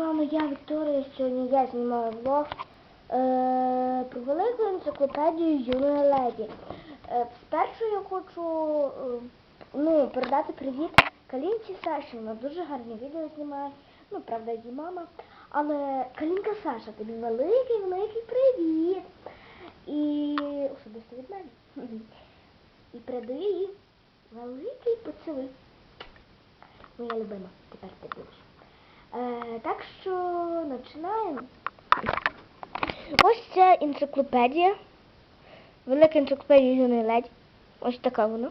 вами я, Вікторія. Сьогодні я знімаю влог е, про велику енциклопедію юної леді. Е, спершу я хочу е, ну, передати привіт Калінці Саші. Вона дуже гарні відео знімає. Ну, правда, її мама. Але Калінка Саша, тобі великий, великий привіт. І особисто від мене. І передаю їй великий поцілуй. Моя любима, тепер ти будеш. Е, так що починаємо. Ось ця енциклопедія. Велика енциклопедія юної леді. Ось така вона.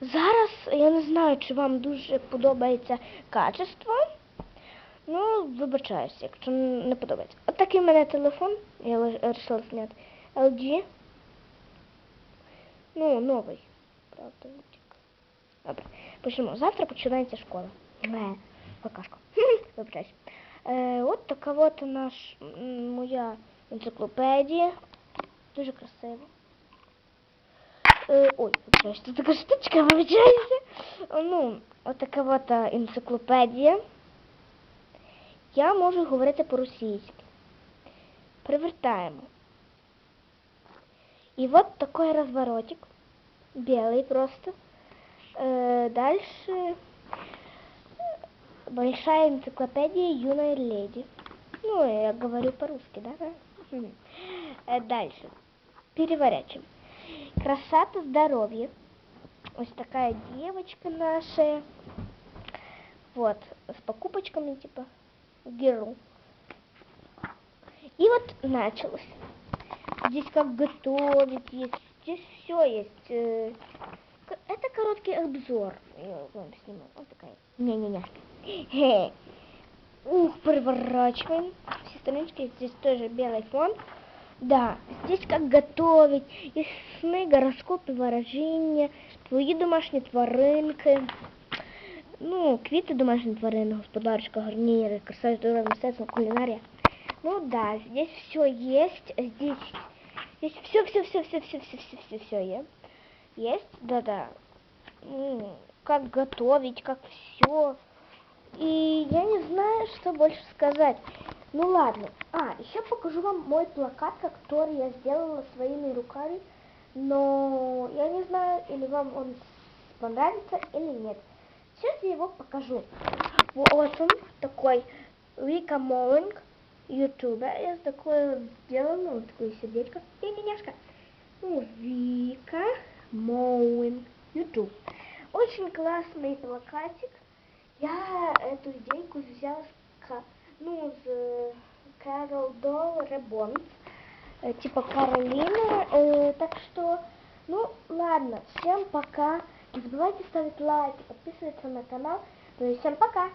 Зараз я не знаю, чи вам дуже подобається качество. Ну, вибачаюся, якщо не подобається. От такий в мене телефон. Я вирішила зняти. LG. Ну, новий. Правда. Добре. Почнемо. Завтра починається школа. Не, какашка. Вибачаюсь. Е, от така от наш, моя енциклопедія. Дуже красиво. Е, ой, вибачаюсь, тут така штучка, вибачаюся. Ну, от така от е, енциклопедія. Я можу говорити по-російськи. Привертаємо. И вот такой разворотик. Белый просто. Э, дальше большая энциклопедия юной леди. Ну, я говорю по-русски, да? Э, дальше. Переворачиваем. Красота, здоровье. Вот такая девочка наша. Вот, с покупочками, типа, герл. И вот началось. Здесь как готовить есть. Здесь все есть. Э, Это короткий обзор. Я вам сниму. Вот такая. Не-не-не. Хе. Ух, переворачиваем. Все странички. Здесь тоже белый фон. Да, здесь как готовить. Есть сны, гороскопы, выражения, твої домашні тваринки. Ну, квіти домашні тварини, господарочка, гарніри, краса, здоров'я, мистецтво, кулінарія. Ну да, здесь все есть. Здесь, здесь все, все, все, все, все, все, все, все, все есть. Есть, да-да. М, Как готовить, как все. И я не знаю, что больше сказать. Ну ладно. А, еще покажу вам мой плакат, который я сделала своими руками. Но я не знаю, или вам он понравится или нет. Сейчас я его покажу. Вот он такой Вика Моллинг, ютубер. Я такое сделала, вот такое сердечко. Не-не-няшка. Ну, Вика Моуин, ютуб. Очень классный плакатик. Я эту идейку Ка- ну, с Carol Doll Reborn. Э, типа Каролина. Э, так что, ну, ладно. Всем пока. Не забывайте ставить лайки, подписываться на канал. Ну и всем пока.